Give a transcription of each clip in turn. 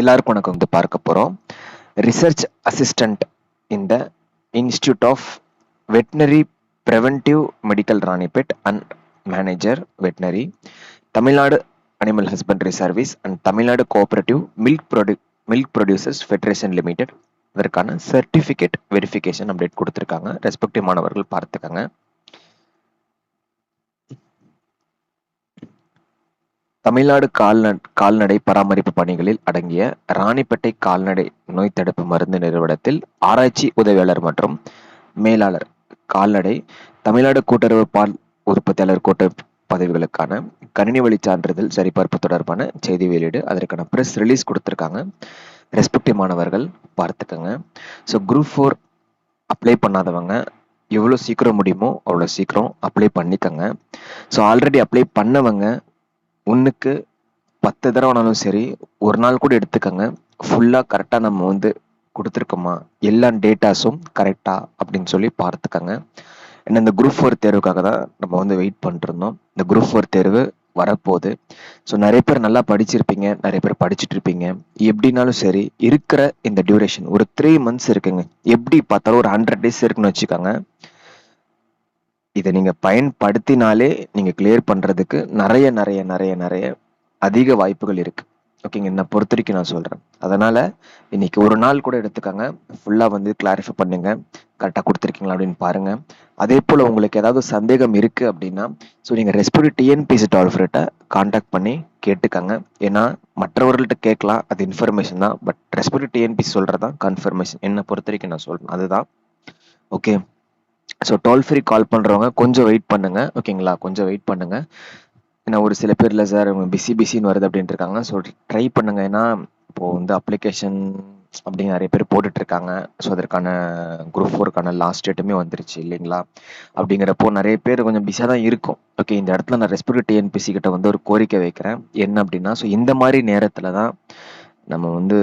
எல்லாருக்கும் உனக்கு வந்து பார்க்க போகிறோம் ரிசர்ச் அசிஸ்டண்ட் இந்த institute of veterinary preventive medical Ranipet and manager veterinary Tamil Nadu animal husbandry service and Tamil Nadu cooperative milk produce milk producers federation limited இதற்கான certificate verification update கொடுத்துருக்காங்க. Respective மாணவர்கள் பார்த்துக்கங்க. தமிழ்நாடு கால்ந கால்நடை பராமரிப்பு பணிகளில் அடங்கிய ராணிப்பேட்டை கால்நடை நோய் தடுப்பு மருந்து நிறுவனத்தில் ஆராய்ச்சி உதவியாளர் மற்றும் மேலாளர் கால்நடை தமிழ்நாடு கூட்டுறவு பால் உற்பத்தியாளர் கூட்ட பதவிகளுக்கான கணினி வழி சான்றிதழ் சரிபார்ப்பு தொடர்பான செய்தி வெளியீடு அதற்கான ப்ரெஸ் ரிலீஸ் கொடுத்துருக்காங்க. ரெஸ்பெக்டிவ் மாணவர்கள் பார்த்துக்கோங்க. ஸோ குரூப் ஃபோர் அப்ளை பண்ணாதவங்க எவ்வளோ சீக்கிரம் முடியுமோ அவ்வளோ சீக்கிரம் அப்ளை பண்ணிக்கோங்க. ஸோ ஆல்ரெடி அப்ளை பண்ணவங்க ஒன்றுக்கு பத்து தடவைனாலும் சரி ஒரு நாள் கூட எடுத்துக்கோங்க. ஃபுல்லாக கரெக்டாக நம்ம வந்து கொடுத்துருக்கோமா? எல்லா டேட்டாஸும் கரெக்டாக அப்படின்னு சொல்லி பார்த்துக்கோங்க. ஏன்னா இந்த குரூப் ஃபோர் தேர்வுக்காக தான் நம்ம வந்து வெயிட் பண்ணிருந்தோம். இந்த குரூப் ஃபோர் தேர்வு வரப்போகுது. ஸோ நிறைய பேர் நல்லா படிச்சிருப்பீங்க நிறைய பேர் படிச்சுட்டு இருப்பீங்க. எப்படினாலும் சரி இருக்கிற இந்த டியூரேஷன் ஒரு த்ரீ மந்த்ஸ் இருக்குங்க. எப்படி பார்த்தாலும் ஒரு ஹண்ட்ரட் டேஸ் இருக்குன்னு வச்சுக்கோங்க. இதை நீங்கள் பயன்படுத்தினாலே நீங்கள் கிளியர் பண்ணுறதுக்கு நிறைய நிறைய நிறைய நிறைய அதிக வாய்ப்புகள் இருக்குது ஓகேங்க என்னை பொறுத்த வரைக்கும் நான் சொல்கிறேன் அதனால் இன்னைக்கு ஒரு நாள் கூட எடுத்துக்கோங்க. ஃபுல்லாக வந்து கிளாரிஃபை பண்ணுங்கள் கரெக்டாக கொடுத்துருக்கீங்களா அப்படின்னு பாருங்கள் அதே போல் உங்களுக்கு ஏதாவது சந்தேகம் இருக்குது அப்படின்னா ஸோ நீங்கள் ரெஸ்பிரி டிஎன்பிசி டால்ஃபரேட்டை காண்டாக்ட் பண்ணி கேட்டுக்கோங்க. ஏன்னா மற்றவர்கள்ட்ட கேட்கலாம். அது இன்ஃபர்மேஷன் தான். பட் ரெஸ்பிரி டிஎன்பிசி சொல்கிறது தான் கன்ஃபர்மேஷன் என்னை பொறுத்த வரைக்கும் நான் சொல்கிறேன் அதுதான். Okay so toll free call பண்ணுறவங்க கொஞ்சம் வெயிட் பண்ணுங்கள் ஓகேங்களா கொஞ்சம் வெயிட் பண்ணுங்கள் ஏன்னா ஒரு சில பேரில் சார் சார் பிஸி பிஸின்னு வருது அப்படின்ட்டு இருக்காங்க. ஸோ ட்ரை பண்ணுங்க. ஏன்னா இப்போது வந்து அப்ளிகேஷன் அப்படின்னு நிறைய பேர் போட்டுட்ருக்காங்க ஸோ அதற்கான குரூப் ஃபோருக்கான லாஸ்ட் டேட்டுமே வந்துருச்சு இல்லைங்களா? அப்படிங்கிறப்போ நிறைய பேர் கொஞ்சம் பிஸியாக தான் இருக்கும். ஓகே இந்த இடத்துல நான் ரெஸ்பெக்ட் டிஎன்பிசி கிட்ட வந்து ஒரு கோரிக்கை வைக்கிறேன். என்ன அப்படின்னா ஸோ இந்த மாதிரி நேரத்தில் தான் நம்ம வந்து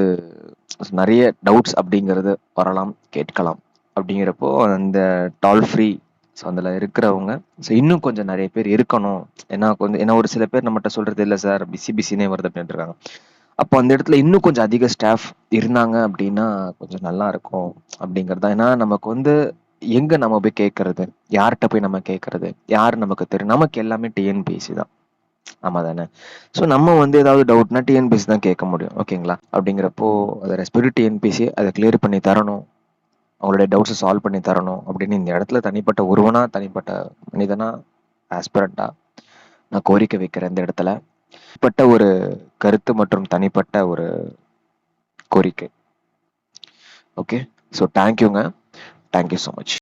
நிறைய டவுட்ஸ் அப்படிங்கிறது வரலாம் கேட்கலாம். அப்படிங்கிறப்போ அந்த டால் ஃப்ரீ ஸோ அதில் இருக்கிறவங்க ஸோ இன்னும் கொஞ்சம் நிறைய பேர் இருக்கணும். ஏன்னா கொஞ்சம் ஏன்னா ஒரு சில பேர் நம்மகிட்ட சொல்கிறது இல்லை சார் பிஸி பிஸினே வருது அப்படின்ட்டு இருக்காங்க. அப்போ அந்த இடத்துல இன்னும் கொஞ்சம் அதிக ஸ்டாஃப் இருந்தாங்க அப்படின்னா கொஞ்சம் நல்லா இருக்கும் அப்படிங்கிறது தான். ஏன்னா நமக்கு வந்து எங்கே நம்ம போய் கேட்கறது? யார்கிட்ட போய் நம்ம கேட்கறது? யார் நமக்கு தெரியும் நமக்கு எல்லாமே டிஎன்பிஎஸ்சி தான். ஆமா தானே. ஸோ நம்ம வந்து ஏதாவது டவுட்னா டிஎன்பிஎஸ்சி தான் கேட்க முடியும். ஓகேங்களா? அப்படிங்கிறப்போ அதை ரெஸ்பெக்ட் டிஎன்பிஎஸ்சி அதை கிளியர் பண்ணி தரணும். அவங்களுடைய டவுட்ஸை சால்வ் பண்ணி தரணும் அப்படின்னு இந்த இடத்துல தனிப்பட்ட ஒருவனா தனிப்பட்ட மனிதனா ஆஸ்பிரண்டா நான் கோரிக்கை வைக்கிறேன் இந்த இடத்துல. தனிப்பட்ட ஒரு கருத்து மற்றும் தனிப்பட்ட ஒரு கோரிக்கை. ஓகே ஸோ தேங்க்யூங்க தேங்க்யூ ஸோ மச்